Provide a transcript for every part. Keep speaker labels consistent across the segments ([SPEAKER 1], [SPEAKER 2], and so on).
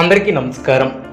[SPEAKER 1] అందరికీ నమస్కారం.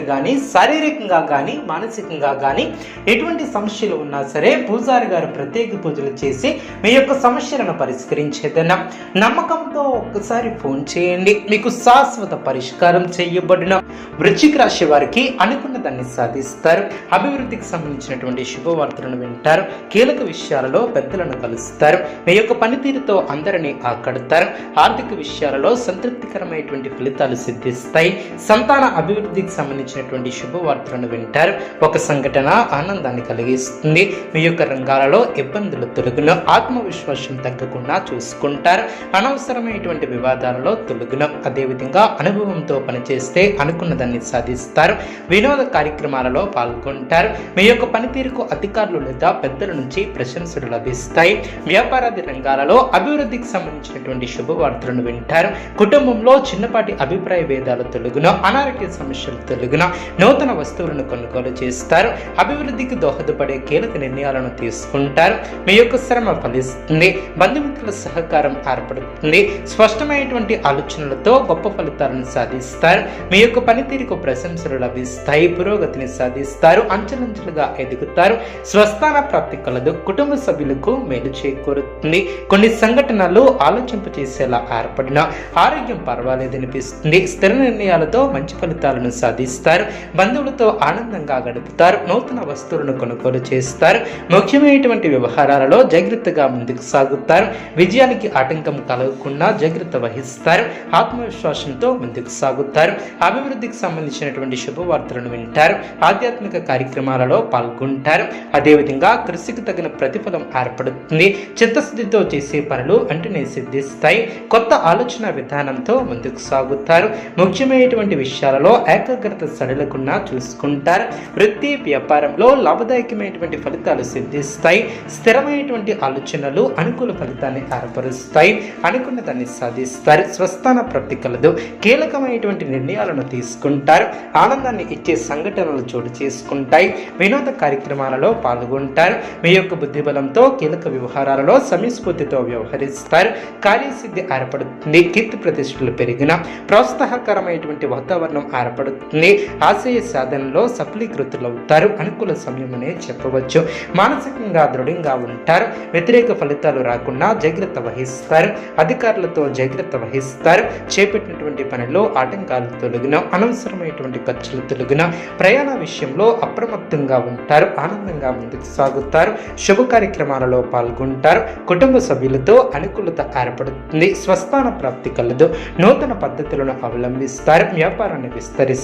[SPEAKER 1] కానీ శారీరకంగా కానీ మానసికంగా కానీ ఎటువంటి సమస్యలు ఉన్నా సరే పూజారి గారు ప్రత్యేక పూజలు చేసి మీ యొక్క సమస్యలను పరిష్కరించేదన్న నమ్మకంతో ఒక్కసారి ఫోన్ చేయండి. మీకు శాశ్వత పరిష్కారం చేయబడిన వృశ్చిక రాశి వారికి అనుకున్న దాన్ని సాధిస్తారు. అభివృద్ధికి సంబంధించినటువంటి శుభవార్తలను వింటారు. కీలక విషయాలలో పెద్దలను కలుస్తారు. మీ యొక్క పనితీరుతో అందరినీ ఆకడతారు. ఆర్థిక విషయాలలో సంతృప్తికరమైనటువంటి ఫలితాలు సిద్ధిస్తాయి. సంతాన అభివృద్ధికి సంబంధించినటువంటి శుభవార్తలను వింటారు. ఒక సంఘటన ఆనందాన్ని కలిగిస్తుంది. మీ యొక్క రంగాలలో ఇబ్బందులు తొలగును ఆత్మవిశ్వాసం తగ్గకుండా చూసుకుంటారు. అనవసరమైనటువంటి వివాదాలలో తొలగును అదేవిధంగా అనుభవంతో పనిచేస్తే అనుకున్న దాన్ని సాధిస్తారు. వినోద కార్యక్రమాలలో పాల్గొంటారు. మీ యొక్క పనితీరుకు అధికారులు లేదా పెద్దల నుంచి ప్రశంసలు లభిస్తాయి. వ్యాపారాది రంగాలలో అభివృద్ధికి సంబంధించినటువంటి శుభవార్తలను వింటారు. కుటుంబంలో చిన్నపాటి అభిప్రాయ భేదాలు తొలగును అనారోగ్య సమస్యలు తొలగున నూతన వస్తువులను కొనుగోలు చేస్తారు. అభివృద్ధికి దోహదపడే కీలక నిర్ణయాలను తీసుకుంటారు. మీ యొక్క శ్రమ ఫలిస్తుంది. బంధుమిత్రుల సహకారం ఏర్పడుతుంది. స్పష్టమైనటువంటి ఆలోచనలతో గొప్ప ఫలితాలను సాధిస్తారు. మీ యొక్క పనితీరుకు ప్రశంసలు లభిస్తాయి. పురోగతిని సాధిస్తారు. అంచెలంచెలుగా ఎదుగుతారు. స్వస్థాన ప్రాప్తి కలదు. కుటుంబ సభ్యులకు మేలు చేకూరుతుంది. కొన్ని సంఘటనలు ఆలోచింప చేసేలా ఏర్పడిన ఆరోగ్యం పర్వాలేదనిపిస్తుంది. స్థిర నిర్ణయాలతో మంచి ఫలితాలను సాధిస్తారు. బంధువులతో ఆనందంగా గడుపుతారు నూతన వస్తువులను కొనుగోలు చేస్తారు ముఖ్యమైనటువంటి వ్యవహారాలలో జాగ్రత్తగా ముందుకు సాగుతారు విజయానికి ఆటంకం కలగకుండా జాగ్రత్త వహిస్తారు ఆత్మవిశ్వాసంతో ముందుకు సాగుతారు అభివృద్ధికి సంబంధించినటువంటి శుభవార్తలను వింటారు ఆధ్యాత్మిక కార్యక్రమాలలో పాల్గొంటారు. అదేవిధంగా కృషికి తగిన ప్రతిఫలం ఏర్పడుతుంది. చిత్తశుద్ధితో చేసే పనులు అంటనే సిద్ధిస్తాయి. కొత్త ఆలోచన విధానంతో ముందుకు సాగుతారు. ముఖ్యమైనటువంటి విషయాలలో ఏకాగ్రత సడలకుండా చూసుకుంటారు. వృత్తి వ్యాపారంలో లాభదాయకమైనటువంటి ఫలితాలు సిద్ధిస్తాయి. స్థిరమైనటువంటి ఆలోచనలు అనుకూల ఫలితాన్ని ఏర్పరుస్తాయి. అనుకున్న దాన్ని సాధిస్తారు. స్వస్థాన ప్రాప్తి కలదు. కీలకమైనటువంటి నిర్ణయాలను తీసుకుంటారు. ఆనందాన్ని ఇచ్చే సంఘటనలు చోటు చేసుకుంటాయి. వినోద కార్యక్రమాలలో పాల్గొంటారు. మీ యొక్క బుద్ధిబలంతో కీలక వ్యవహారాలలో సమయస్ఫూర్తితో వ్యవహరిస్తారు. కార్యసిద్ధి ఏర్పడుతుంది. కీర్తి ప్రతిష్టలు పెరిగిన ప్రోత్సాహకరమైనటువంటి వాతావరణం ఏర్పడుతుంది. ఆశయ సాధనలో సఫలీకృతులవుతారు. అనుకూల సమయం చెప్పవచ్చు. మానసికంగా దృఢంగా ఉంటారు. వ్యతిరేక ఫలితాలు రాకుండా జాగ్రత్త వహిస్తారు. అధికారులతో జాగ్రత్త వహిస్తారు. చేపట్టినటువంటి పనిలో ఆటంకాలు తొలగిన అనవసరమైనటువంటి ఖర్చులు తొలగిన ప్రయాణ విషయంలో అప్రమత్తంగా ఉంటారు. ఆనందంగా ముందుకు సాగుతారు. శుభ కార్యక్రమాలలో పాల్గొంటారు. కుటుంబ సభ్యులతో అనుకూలత ఏర్పడుతుంది. స్వస్థాన ప్రాప్తి కలదు. నూతన పద్ధతులను అవలంబిస్తారు. వ్యాపారాన్ని విస్తరిస్తారు.